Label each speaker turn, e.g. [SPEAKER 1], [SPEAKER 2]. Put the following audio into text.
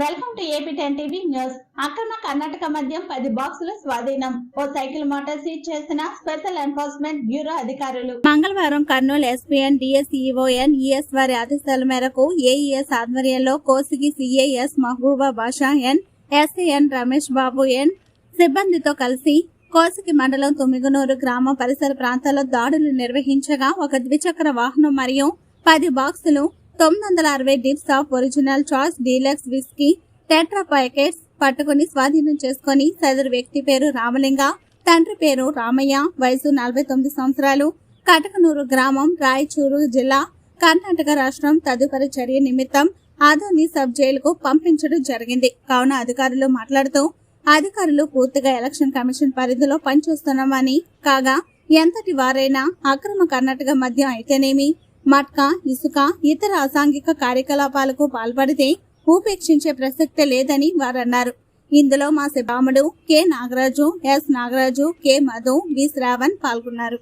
[SPEAKER 1] Welcome to AP ten TV news అక్రమ కర్ణాటక మద్యం పది బాక్సుల స్వాధీనం. ఓ సైకిల్ మోటార్ సీజ్ చేసిన స్పెషల్ ఎన్ఫోర్స్మెంట్ బ్యూరో అధికారులు. మంగళవారం కర్నూలు ఎస్పీఎన్ డిఎస్ఈఓఎన్ ఈఎస్ వారి ఆదేశాల మేరకు ఏఈఎస్ ఆధ్వర్యంలో Kosigi CAS Mahabuba Basha N SAN Ramesh Babu N సిబ్బందితో కలిసి కోసిగి మండలం తుమ్మిగునూరు గ్రామ పరిసర ప్రాంతాల్లో దాడులు నిర్వహించగా ఒక ద్విచక్ర వాహనం మరియు పది బాక్సులు తొమ్మిది వందల అరవై dips of original choice deluxe whisky tetra packets పట్టుకుని స్వాధీనం చేసుకుని సదరు వ్యక్తి పేరు రామలింగ తండ్రి పేరు రామయ్య వయసు నలభై తొమ్మిది సంవత్సరాలు కటకనూరు గ్రామం రాయచూరు జిల్లా కర్ణాటక రాష్ట్రం తదుపరి చర్య నిమిత్తం ఆదోని సబ్ జైలుకు పంపించడం జరిగింది. కావున అధికారులు మాట్లాడుతూ అధికారులు పూర్తిగా ఎలక్షన్ కమిషన్ పరిధిలో పనిచేస్తున్నామని కాగా ఎంతటి వారైనా అక్రమ కర్ణాటక మద్యం అయితేనేమి? మట్కా ఇసుక ఇతర అసాంఘిక కార్యకలాపాలకు పాల్పడితే ఉపేక్షించే ప్రసక్తే లేదని వారన్నారు. ఇందులో మా శిభాముడు K. Nagaraju S. Nagaraju K. Madhu V. Shravan పాల్గొన్నారు.